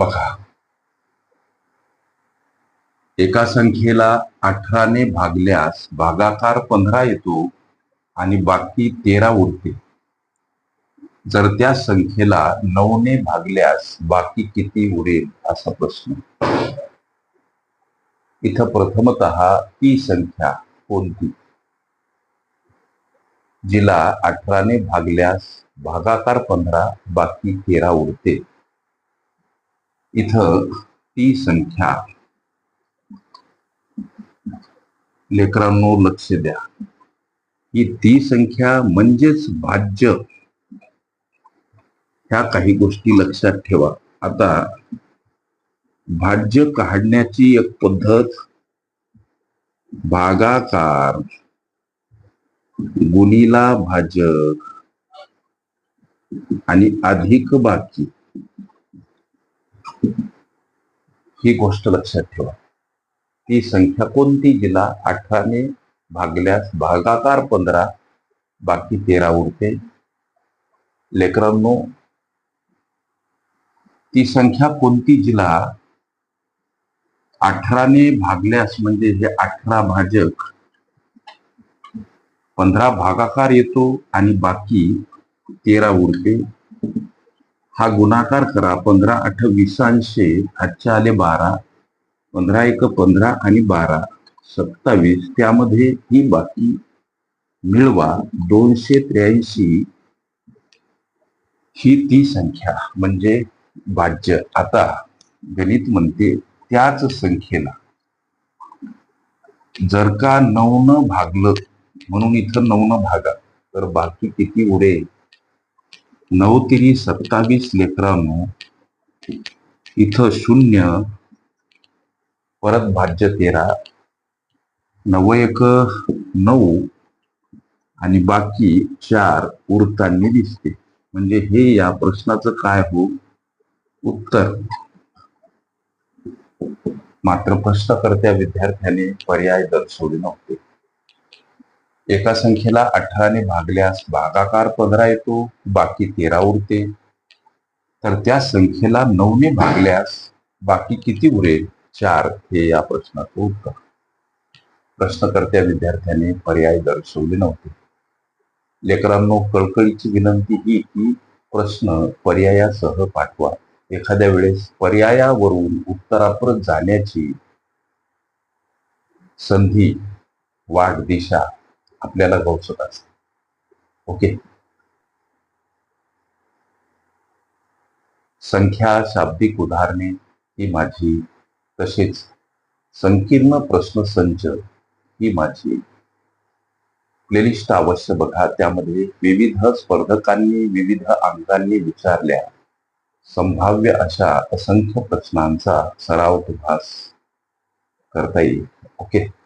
बघा. एका संख्येला अठराने भागल्यास भागाकार पंधरा येतो आणि बाकी तेरा उरते जर त्या संख्येला नऊने भागल्यास बाकी किती उरेल असा प्रश्न. इथं प्रथमत ती संख्या कोणती? जिला अठराने भागल्यास भागाकार पंधरा बाकी तेरा उरते इथं ती संख्या. लेकरांनो लक्ष द्या. ही ती संख्या म्हणजेच भाज्य. ह्या काही गोष्टी लक्षात ठेवा. आता भाज्य काढण्याची एक पद्धत भागाकार गुणीला भाजक आणि अधिक बाकी. ही गोष्ट लक्षात ठेवा. ती संख्या कोणती? जिला अठराने भागल्यास भागाकार पंधरा बाकी तेरा उरते. लेकरांनो ती संख्या कोणती? जिला अठराने भागल्यास म्हणजे हे अठरा भाजक पंधरा भागाकार येतो आणि बाकी तेरा उरते. हा गुणाकार करा. पंधरा आठ वीसांशे आजच्या आले बारा. पंधरा एक पंधरा आणि बारा. सत्तावीस त्यामध्ये ही बाकी मिळवा. दोनशे त्र्याऐंशी ही ती संख्या. म्हणजे भाज्य. आता गणित म्हणते त्याच संख्येला. जर का नऊनं भागलं म्हणून इथं नऊनं भागा. तर बाकी किती उडेल? नऊ तिरी सत्तावीस लेकरांनो इथं शून्य परत भाज्य तेरा नव एक नऊ आणि बाकी चार उरताना दिसते. म्हणजे हे या प्रश्नाचं काय हो? उत्तर. मात्र प्रश्नकर्त्या विद्यार्थ्याने पर्याय दर्शवले नव्हते. एका संख्येला अठराने भागल्यास भागाकार पंधरा येतो बाकी तेरा उरते. तर त्या संख्येला नऊने भागल्यास बाकी किती उरेल? चार. हे या प्रश्नाचं उत्तर. प्रश्नकर्त्या विद्यार्थ्याने पर्याय दर्शवले नव्हते. लेकरांनो कळकळीची विनंती ही की प्रश्न पर्यायासह पाठवा. एखाद्या वेळेस पर्यायावरून उत्तरापर्यंत जाण्याची संधी वाट दिशा आपल्याला गौसत असते. ओके? संख्या शाब्दिक उदाहरणे ही माझी तसेच संकीर्ण प्रश्नसंच ही माझी प्लेलिस्ट अवश्य बघा. त्यामध्ये विविध स्पर्धकांनी विविध अंगांनी विचारल्या. संभाव्य अशा असंख्य प्रश्नांचा सराव तुम्हास करता येईल. ओके?